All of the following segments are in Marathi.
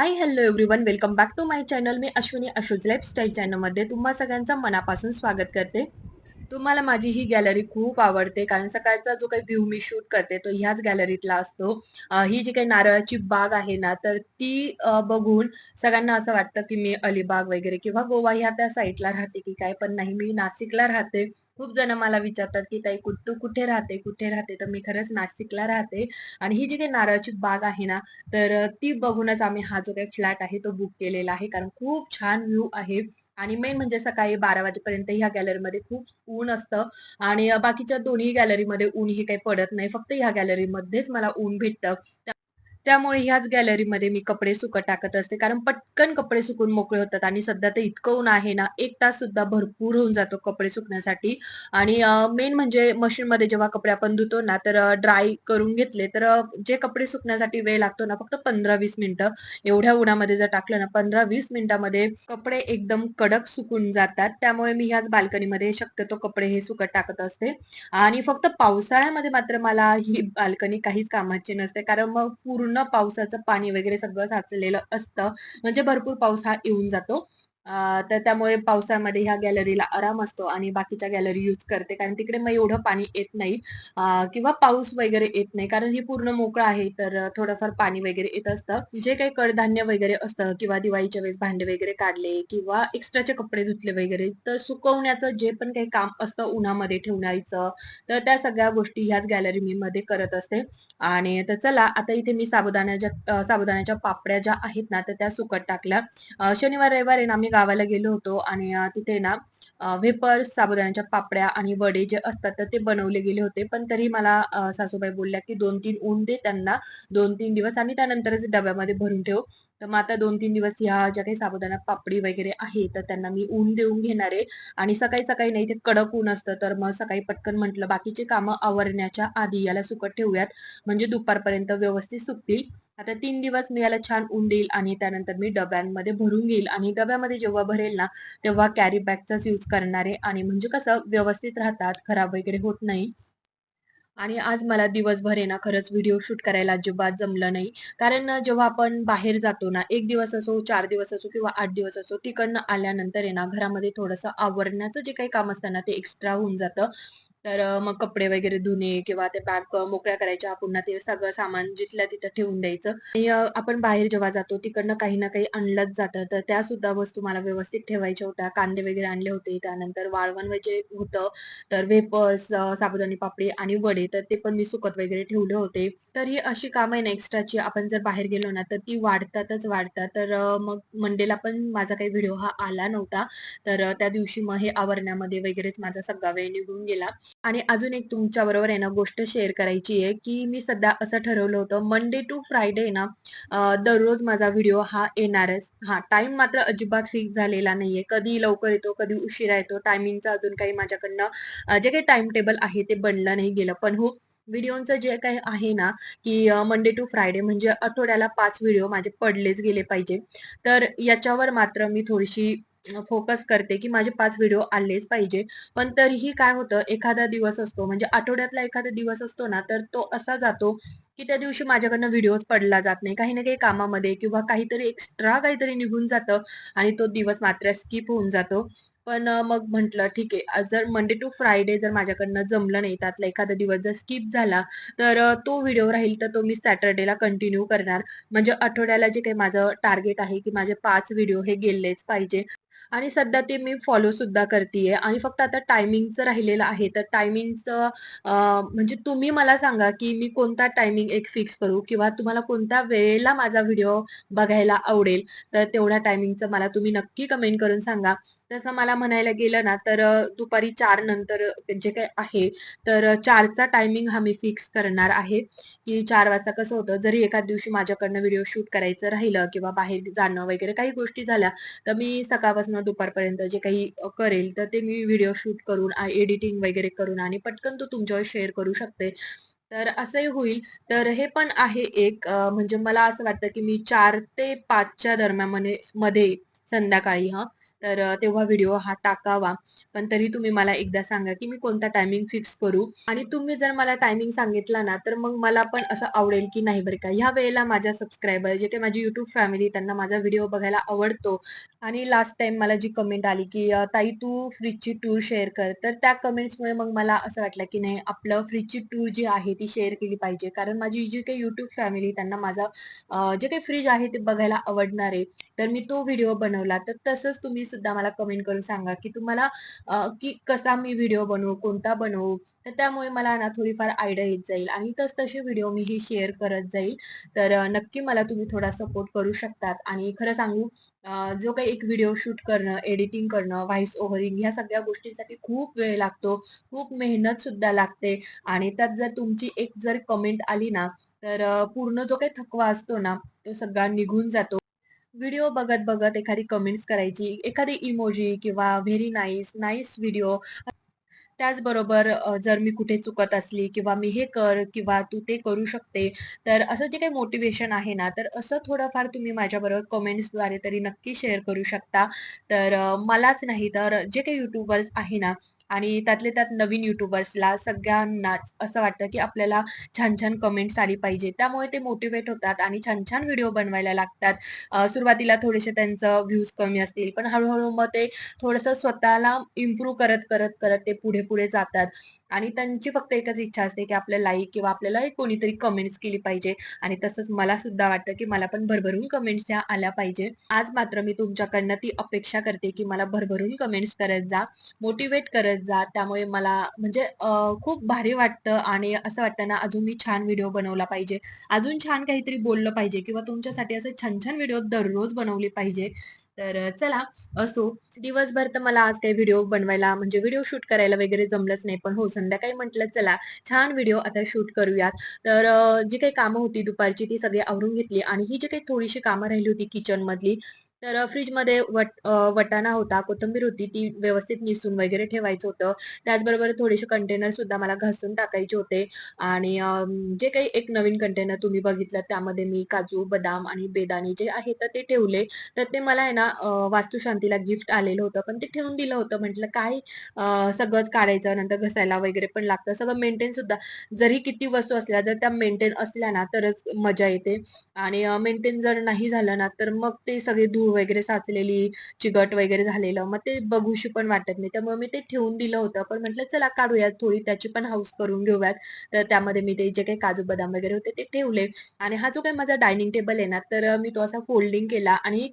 Hi hello everyone welcome back to my channel me Ashwini Ashoj lifestyle चॅनलमध्ये तुम्हा सगळ्यांचं मनापासून स्वागत करते. तुम्हाला माझी ही गॅलरी खूप आवडते कारण सकाळचा जो काही व्ह्यू मी शूट करते तो ह्याच गॅलरीतला असतो. ही जी काही नारळाची बाग आहे ना तर ती बघून सगळ्यांना असं वाटतं की मी अलिबाग वगैरे किंवा गोवा ह्या त्या साईडला राहते की काय पण नाही मी नाशिकला राहते. खूप जण मला विचारतात की ताई कु- तू कुठे राहते? कुठे राहते? तर मी खरंच नाशिकला राहते. आणि ही जी काही नारळाची बाग आहे ना तर ती बघूनच आम्ही हा जो काही फ्लॅट आहे तो बुक केलेला आहे. कारण खूप छान व्ह्यू आहे. आणि मेन म्हणजे सकाळी बारा वाजेपर्यंत ह्या गॅलरीमध्ये खूप ऊन असतं. आणि बाकीच्या दोन्ही गॅलरीमध्ये ऊन ही काही पडत नाही. फक्त ह्या गॅलरीमध्येच मला ऊन भेटतं. त्यामुळे ह्याच गॅलरीमध्ये मी कपडे सुकत टाकत असते. कारण पटकन कपडे सुकून मोकळे होतात आणि सध्या तर इतकं ऊन आहे ना एक तास सुद्धा भरपूर होऊन जातो कपडे सुकण्यासाठी. आणि मेन म्हणजे मशीनमध्ये जेव्हा कपडे आपण धुतो ना तर ड्राय करून घेतले तर जे कपडे सुकण्यासाठी वेळ लागतो ना फक्त पंधरा वीस मिनिटं. एवढ्या उन्हामध्ये जर टाकलं ना पंधरा वीस मिनिटामध्ये कपडे एकदम कडक सुकून जातात. त्यामुळे मी ह्याच बाल्कनीमध्ये शक्यतो कपडे हे सुकत टाकत असते. आणि फक्त पावसाळ्यामध्ये मात्र मला ही बाल्कनी काहीच कामाची नसते. कारण मग पूर्ण पावसाचं पाणी वगैरे सगळं साचलेलं असतं. म्हणजे भरपूर पाऊस हा येऊन जातो. तर त्यामुळे पावसामध्ये ह्या गॅलरीला आराम असतो आणि बाकीच्या गॅलरी यूज करते. कारण तिकडे मग एवढं पाणी येत नाही किंवा पाऊस वगैरे येत नाही. कारण ही पूर्ण मोकळं आहे तर थोडंफार पाणी वगैरे येत असतं. जे काही कडधान्य वगैरे असतं किंवा दिवाळीच्या वेळेस भांडे वगैरे काढले किंवा एक्स्ट्राचे कपडे धुतले वगैरे तर सुकवण्याचं जे पण काही काम असतं उन्हामध्ये ठेवण्याचं तर त्या सगळ्या गोष्टी ह्याच गॅलरी मी मध्ये करत असते. आणि तर चला आता इथे मी साबुदाण्याच्या साबुदाण्याच्या पापड्या ज्या आहेत ना तर त्या सुकट टाकल्या. शनिवार रविवार आहे ना आम्ही गावाला गेलो होतो आणि तिथे ना वेपर्स साबुदाण्याच्या पापड्या आणि वडे जे असतात तर ते बनवले गेले होते. पण तरी मला सासूबाई बोलल्या की दोन तीन ऊन दे त्यांना दोन तीन दिवस आणि त्यानंतरच डब्यामध्ये भरून ठेव. तर मग आता दोन तीन दिवस ह्या ज्या काही साबुदाणा पापडी वगैरे आहे तर त्यांना मी ऊन देऊन घेणार आहे. आणि सकाळी सकाळी नाही ते कडक ऊन असतं तर मग सकाळी पटकन म्हटलं बाकीची कामं आवरण्याच्या आधी याला सुकत ठेवूयात. म्हणजे दुपारपर्यंत व्यवस्थित सुकतील. आता तीन दिवस मी याला छान ऊन देईल आणि त्यानंतर मी डब्यांमध्ये भरून घेईल. आणि डब्यामध्ये जेव्हा भरेल ना तेव्हा कॅरी बॅगचाच यूज करणार आहे. आणि म्हणजे कसं व्यवस्थित राहतात खराब वगैरे होत नाही. आणि आज मला दिवसभर आहे ना खरंच व्हिडिओ शूट करायला अजिबात जमलं नाही. कारण जेव्हा आपण बाहेर जातो ना एक दिवस असो चार दिवस असो किंवा आठ दिवस असो तिकडनं आल्यानंतर आहे ना घरामध्ये थोडंसं आवरण्याचं जे काही काम असतं ना ते एक्स्ट्रा होऊन जातं. तर मग कपडे वगैरे धुणे किंवा ते बॅग मोकळ्या करायच्या पुन्हा ते सगळं सामान जिथल्या तिथं ठेवून द्यायचं आणि आपण बाहेर जेव्हा जातो तिकडनं काही ना काही आणलंच जातं तर त्या सुद्धा वस्तू मला व्यवस्थित ठेवायच्या होत्या कांदे वगैरे आणले होते त्यानंतर वाळवण जे होतं तर वेपर्स साबुदाणी पापडी आणि वडे तर ते पण मी सुकत वगैरे ठेवले होते. तर ही अशी कामं आहे ना एक्स्ट्राची आपण जर बाहेर गेलो ना तर ती वाढतातच वाढतात. तर मग मंडेला पण माझा काही व्हिडिओ हा आला नव्हता. तर त्या दिवशी मग हे आवरण्यामध्ये वगैरेच माझा सगळा वेळ निघून गेला. आणि अजून एक तुमच्याबरोबर आहे ना गोष्ट शेअर करायची आहे, की मी सध्या असं ठरवलं होतं मंडे टू फ्रायडे ना दररोज माझा व्हिडिओ हा येणारच. हा टाईम मात्र अजिबात फिक्स झालेला नाहीये. कधी लवकर येतो, कधी उशिरा येतो. टायमिंगचा अजून काही माझ्याकडनं जे काही टाईम टेबल आहे ते बनलं नाही गेलं. पण हो, व्हिडिओचं जे काही आहे ना, की मंडे टू फ्रायडे म्हणजे आठवड्याला पाच व्हिडिओ माझे पडलेच गेले पाहिजे. तर याच्यावर मात्र मी थोडीशी फोकस करते, की माझे पाच व्हिडिओ आलेच पाहिजे. पण तरीही काय होतं, एखादा दिवस असतो म्हणजे आठवड्यातला एखादा दिवस असतो ना, तर तो असा जातो, की त्या दिवशी माझ्याकडनं व्हिडिओज पडला जात नाही. काही ना काही कामामध्ये किंवा काहीतरी एक्स्ट्रा काहीतरी निघून जातं आणि तो दिवस मात्र स्किप होऊन जातो. पण मग म्हटलं ठीक आहे, जर मंडे टू फ्रायडे जर माझ्याकडनं जमलं नाही, त्यातला एखादा दिवस जर स्किप झाला, तर तो व्हिडिओ राहील तर तो मी सॅटर्डेला कंटिन्यू करणार. म्हणजे आठवड्याला जे काही माझं टार्गेट आहे, की माझे पाच व्हिडिओ हे गेलेच पाहिजे. आणि सध्या ते मी फॉलो सुद्धा करते आणि फक्त आता टायमिंगचं राहिलेलं आहे. तर टायमिंगचं म्हणजे तुम्ही मला सांगा, की मी कोणता टायमिंग एक फिक्स करू किंवा तुम्हाला कोणत्या वेळेला माझा व्हिडिओ बघायला आवडेल. तर तेवढ्या टायमिंगचं मला तुम्ही नक्की कमेंट करून सांगा. तसं मला म्हणायला गेलं ना, तर दुपारी चार नंतर जे काही आहे, तर चारचा टायमिंग हा मी फिक्स करणार आहे, की चार वाजता कसं होतं, जरी एखाद दिवशी माझ्याकडनं व्हिडिओ शूट करायचं राहिलं किंवा बाहेर जाणं वगैरे काही गोष्टी झाल्या, तर मी सकाळपासून दुपारपर्यंत जे काही करेल, तर ते मी व्हिडिओ शूट करून एडिटिंग वगैरे करून आणि पटकन तो तुमच्यावर शेअर करू शकते. तर असंही होईल. तर हे पण आहे एक म्हणजे मला असं वाटतं, की मी चार ते पाचच्या दरम्यानमध्ये संध्याकाळी हा तर तेव्हा व्हिडिओ हा टाकावा. पण तरी तुम्ही मला एकदा सांगा, की मी कोणता टायमिंग फिक्स करू? आणि तुम्ही जर मला टायमिंग सांगितला ना, तर मग मला पण असं आवडेल, की नाही बरं का, ह्या वेळेला माझ्या सबस्क्रायबर जे काही माझी युट्यूब फॅमिली त्यांना माझा व्हिडिओ बघायला आवडतो. आणि लास्ट टाइम मला जी कमेंट आली, की "ताई तू फ्रीजची टूर शेअर कर." तर त्या कमेंट्समुळे मग मला असं वाटलं, की नाही आपलं फ्रीजची टूर जी आहे ती शेअर केली पाहिजे. कारण माझी जी काही युट्यूब फॅमिली त्यांना माझा जे काही फ्रीज आहे ते बघायला आवडणार आहे. तर मी तो व्हिडिओ बनवला. तर तसंच तुम्ही सुद्धा मला कमेंट करून सांगा, की तुम्हाला की कसा मी व्हिडिओ बनवू, कोणता बनवू? तर त्यामुळे मला ना थोडीफार आयडिया येत जाईल आणि तसतसे व्हिडिओ मी ही शेअर करत जाईल. तर नक्की मला तुम्ही थोडा सपोर्ट करू शकतात आणि खरं सांगू जो काही एक व्हिडिओ शूट करणं, एडिटिंग करणं, व्हॉइस ओव्हरिंग ह्या सगळ्या गोष्टींसाठी खूप वेळ लागतो. खूप मेहनत सुद्धा लागते आणि त्यात जर तुमची एक जर कमेंट आली ना, तर पूर्ण जो काही थकवा असतो ना, तो सगळा निघून जातो. व्हिडिओ बघत-बघत एखादी कमेंट्स करायची, एखादी इमोजी किंवा व्हेरी नाईस, नाईस व्हिडिओ त्याचबरोबर जर मी कुठे चुकत असली किंवा मी हे कर किंवा तू ते करू शकते. तर असं जे काही मोटिवेशन आहे ना, तर असं थोडंफार तुम्ही माझ्याबरोबर कमेंट्सद्वारे तरी नक्की शेअर करू शकता. तर मलाच नाही तर जे काही यूट्यूबर्स आहे ना आणि त्यातले त्यात नवीन युट्यूबर्सला सगळ्यांनाच असं वाटतं, की आपल्याला छान-छान कमेंट्स आली पाहिजे. त्यामुळे ते मोटिवेट होतात आणि छान-छान व्हिडिओ बनवायला लागतात. सुरुवातीला थोडेसे त्यांचं व्ह्यूज कमी असतील, पण हळूहळू मग ते थोडंसं स्वतःला इम्प्रूव्ह करत, करत, करत ते पुढे-पुढे जातात आणि त्यांची फक्त एकच इच्छा असते, की आपलं लाईक किंवा आपल्याला कोणीतरी कमेंट्स केली पाहिजे आणि तसंच मला सुद्धा वाटतं, की मला पण भरभरून कमेंट्स ह्या आल्या पाहिजे. आज मात्र मी तुमच्याकडनं ती अपेक्षा करते, की मला भरभरून कमेंट्स करत जा, मोटिवेट करत जा. त्यामुळे मला म्हणजे खूप भारी वाटतं आणि असं वाटतं ना, अजून मी छान व्हिडिओ बनवला पाहिजे, अजून छान काहीतरी बोललं पाहिजे किंवा तुमच्यासाठी असे छान-छान व्हिडिओ दररोज बनवले पाहिजे. तर चला असो दिवसभर तर मला आज काही व्हिडिओ बनवायला म्हणजे व्हिडिओ शूट करायला वगैरे जमलंच नाही. पण हो, संध्याकाळी म्हटलं चला छान व्हिडिओ आता शूट करूयात. तर जी काही कामं होती दुपारची ती सगळी आवरून घेतली आणि ही जी काही थोडीशी कामं राहिली होती किचनमधली, तर फ्रीजमध्ये वट वटाणा होता, कोथिंबीर होती, ती व्यवस्थित निसून वगैरे ठेवायचं होतं. त्याचबरोबर थोडेसे कंटेनर सुद्धा मला घासून टाकायचे होते आणि जे काही एक नवीन कंटेनर तुम्ही बघितलं त्यामध्ये मी काजू, बदाम आणि बेदाणे जे आहे तर ते ठेवले. तर ते मला आहे ना वास्तुशांतीला गिफ्ट आलेलं होतं, पण ते ठेवून दिलं होतं. म्हटलं काय सगळंच काढायचं, नंतर घसायला वगैरे पण लागतं. सगळं मेंटेन सुद्धा जरी किती वस्तू असल्या, जर त्या मेंटेन असल्या ना, तरच मजा येते आणि मेंटेन जर नाही झालं ना, तर मग ते सगळी धूळ वगैरे साचलेली, चिकट वगैरे झालेलं, मग ते बघूशी पण वाटत नाही. त्यामुळे मी ते ठेवून दिलं होतं. पण म्हटलं चला काढूयात, थोडी त्याची पण हाऊस करून घेऊयात. तर त्यामध्ये मी ते जे काही काजू, बदाम वगैरे होते ते ठेवले आणि हा जो काही माझा डायनिंग टेबल आहे ना, तर मी तो असा फोल्डिंग केला आणि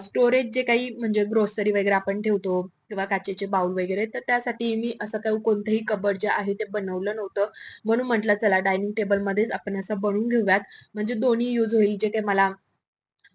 स्टोरेज जे काही म्हणजे ग्रोसरी वगैरे आपण ठेवतो किंवा काचेचे बाउल वगैरे, तर त्यासाठी मी असं काही कोणतंही कबर्ड जे आहे ते बनवलं नव्हतं. म्हणून म्हटलं चला डायनिंग टेबलमध्येच आपण असं बनवून घेऊयात. म्हणजे दोन्ही यूज होईल. जे काही मला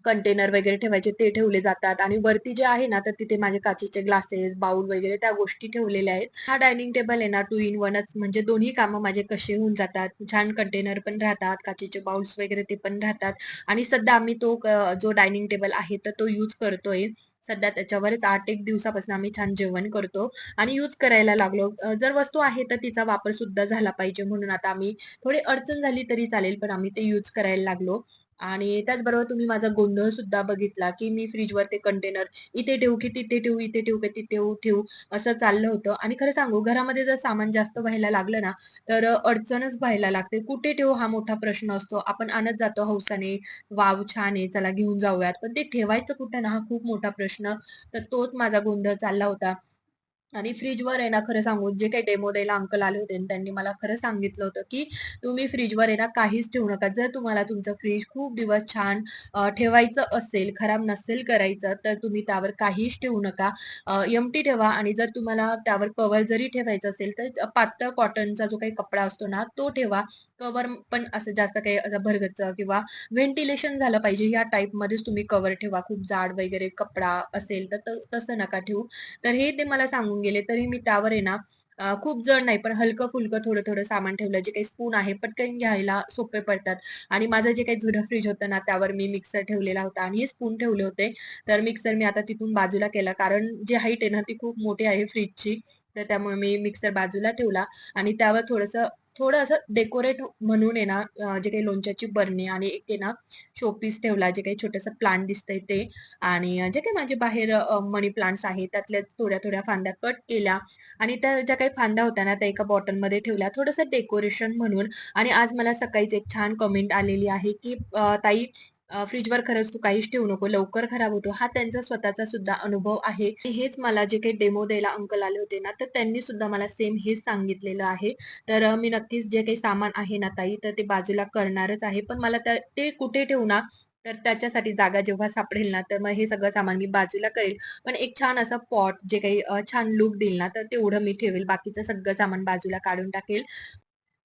कंटेनर वगैरे ठेवायचे ते ठेवले जातात आणि वरती जे आहे ना, तर तिथे माझे काचेचे ग्लासेस, बाउल वगैरे त्या गोष्टी ठेवलेल्या आहेत. हा डायनिंग टेबल आहे ना, टू इन वनच म्हणजे दोन्ही कामं माझे कसे होऊन जातात. छान कंटेनर पण राहतात, काचेचे बाउल्स वगैरे ते पण राहतात आणि सध्या आम्ही तो जो डायनिंग टेबल आहे, तर तो यूज करतोय. सध्या त्याच्यावरच 8-1 दिवसापासून आम्ही छान जेवण करतो आणि यूज करायला लागलो. जर वस्तू आहे, तर तिचा वापर सुद्धा झाला पाहिजे म्हणून आता आम्ही थोडी अडचण झाली तरी चालेल, पण आम्ही ते यूज करायला लागलो. आणि त्याचबरोबर तुम्ही माझा गोंधळ सुद्धा बघितला, की मी फ्रीजवर ते कंटेनर इथे ठेवू की तिथे ठेवू, इथे ठेवू की तिथे ठेवू असं चाललं होतं. आणि खरं सांगू घरामध्ये जर सामान जास्त व्हायला लागलं ना, तर अडचणच व्हायला लागते. कुठे ठेवू हा मोठा प्रश्न असतो. आपण आणत जातो हौसाने, वाव छान आहे, चला घेऊन जाऊयात." पण ते ठेवायचं कुठे ना हा खूप मोठा प्रश्न. तर तोच माझा गोंधळ चालला होता. आणि फ्रीजवर आहे ना, खरं सांगून जे काही डेमो द्यायला अंकल आले होते आणि त्यांनी मला खरं सांगितलं होतं, की तुम्ही फ्रीजवर आहे ना काहीच ठेवू नका. जर तुम्हाला तुमचं फ्रीज खूप दिवस छान ठेवायचं असेल, खराब नसेल करायचं, तर तुम्ही त्यावर काहीच ठेवू नका. एमटी ठेवा आणि जर तुम्हाला त्यावर कवर जरी ठेवायचं असेल, तर पातळ कॉटनचा जो काही कपडा असतो ना, तो ठेवा. कवर पण असं जास्त काही असं किंवा व्हेंटिलेशन झालं पाहिजे या टाईपमध्येच तुम्ही कवर ठेवा. खूप जाड वगैरे कपडा असेल, तर तसं नका ठेवू. तर हे ते मला सांगून गेले. तरी मी त्यावर आहे ना खूप जड नाही, पण हलकं-फुलकं, थोडं-थोडं सामान ठेवलं. जे काही स्पून आहे, पटकन घ्यायला सोपे पडतात. आणि माझं जे काही जुनं फ्रिज होतं ना, त्यावर मी मिक्सर ठेवलेला होता आणि हे स्पून ठेवले होते. तर मिक्सर मी आता तिथून बाजूला केला, कारण जी हाईट आहे ना, ती खूप मोठी आहे फ्रीजची तर त्यामुळे मी मिक्सर बाजूला ठेवला आणि त्यावर थोडंसं थोडं असं डेकोरेट म्हणून आहे ना जे काही लोणच्याची बरणी आणि एक आहे ना शोपीस ठेवला जे काही छोटंसं प्लांट दिसतंय ते. आणि जे काही माझे बाहेर मनी प्लांट्स आहेत त्यातल्या थोड्या थोड्या फांद्या कट केल्या. आणि त्या ज्या काही फांद्या होत्या ना त्या एका बॉटलमध्ये ठेवल्या. थोडंसं डेकोरेशन म्हणून. आणि आज मला सकाळीच एक छान कमेंट आलेली आहे की ताई फ्रीजवर खरंच तू काहीच ठेवू नको. लवकर खराब होतो. हा त्यांचा स्वतःचा सुद्धा अनुभव आहे. हेच मला जे काही डेमो द्यायला अंकल आले होते ना तर त्यांनी सुद्धा मला सेम हेच सांगितलेलं आहे. तर मी नक्कीच जे काही सामान आहे ना ताई तर ते बाजूला करणारच आहे. पण मला ते कुठे ठेवू ना तर त्याच्यासाठी जागा जेव्हा सापडेल ना तर मग हे सगळं सामान मी बाजूला करेल. पण एक छान असा पॉट जे काही छान लुक देईल ना तर तेवढं मी ठेवेल. बाकीचं सगळं सामान बाजूला काढून टाकेल.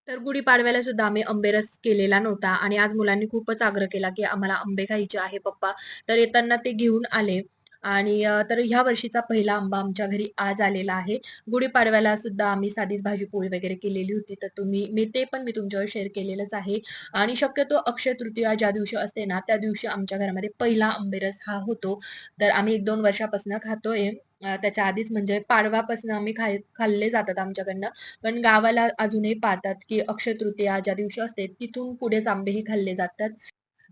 तर गुढीपाडव्याला सुद्धा आम्ही आंबेरस केलेला नव्हता आणि आज मुलांनी खूपच आग्रह केला की आम्हाला आंबे खायचे आहे पप्पा. तर येताना ते घेऊन आले आणि तर ह्या वर्षीचा पहिला आंबा आमच्या घरी आज आलेला आहे. गुढीपाडव्याला सुद्धा आम्ही साधीच भाजी पोळी वगैरे केलेली होती तर तुम्ही मी ते पण मी तुमच्यावर शेअर केलेलंच आहे. आणि शक्यतो अक्षय तृतीया ज्या दिवशी असते ना त्या दिवशी आमच्या घरामध्ये पहिला आंबेरस हा होतो. तर आम्ही एक दोन वर्षापासून खातोय. त्याच्या आधीच म्हणजे पाडवापासून आम्ही खाय खाल्ले जातात आमच्याकडनं. पण गावाला अजूनही पाहतात की अक्षय तृतीया ज्या दिवशी असते तिथून पुढेच आंबेही खाल्ले जातात.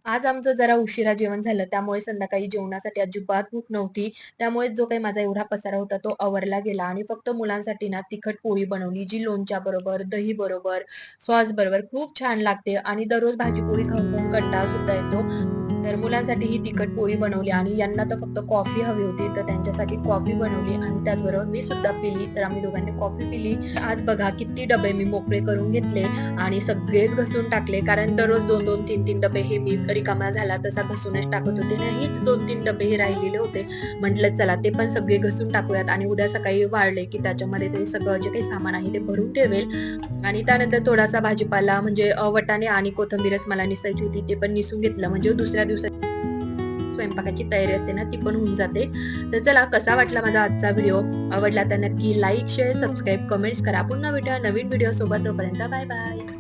आज आमचं जरा उशिरा जेवण झालं त्यामुळे संध्याकाळी जेवणासाठी अजिबात भूक नव्हती. त्यामुळे जो काही माझा एवढा पसारा होता तो आवरला गेला आणि फक्त मुलांसाठी ना तिखट पोळी बनवली जी लोणच्या बरोबर दही बरोबर सॉस बरोबर खूप छान लागते आणि दररोज भाजी पोळी खाऊन खाऊन कंटाळा सुद्धा येतो. तर मुलांसाठी ही तिखट पोळी बनवली आणि यांना तर फक्त कॉफी हवी होती तर त्यांच्यासाठी कॉफी बनवली आणि त्याचबरोबर मी सुद्धा पिली तर आम्ही दोघांनी कॉफी पिली. आज बघा किती डबे मी मोकळे करून घेतले आणि सगळेच घसून टाकले कारण दररोज दोन दोन तीन तीन डबे हे मी रिकामा झाला तसा घसूनच टाकत होते. ना हेच दोन तीन डबे हे राहिलेले होते. म्हटलं चला ते पण सगळे घसून टाकूयात आणि उद्या सकाळी वाढले की त्याच्यामध्ये ते सगळं जे काही सामान आहे ते भरून ठेवेल. आणि त्यानंतर थोडासा भाजीपाला म्हणजे वटाणे आणि कोथिंबीरच मला निसायची होती ते पण निसून घेतलं. म्हणजे दुसऱ्या दिवसात स्वयंपाकाची तयारी असते ना ती पण होऊन जाते. तर चला कसा वाटला माझा आजचा व्हिडिओ आवडला तर नक्की लाईक शेअर सबस्क्राईब कमेंट्स करा. पुन्हा भेटा नवीन व्हिडिओ सोबत. तोपर्यंत बाय बाय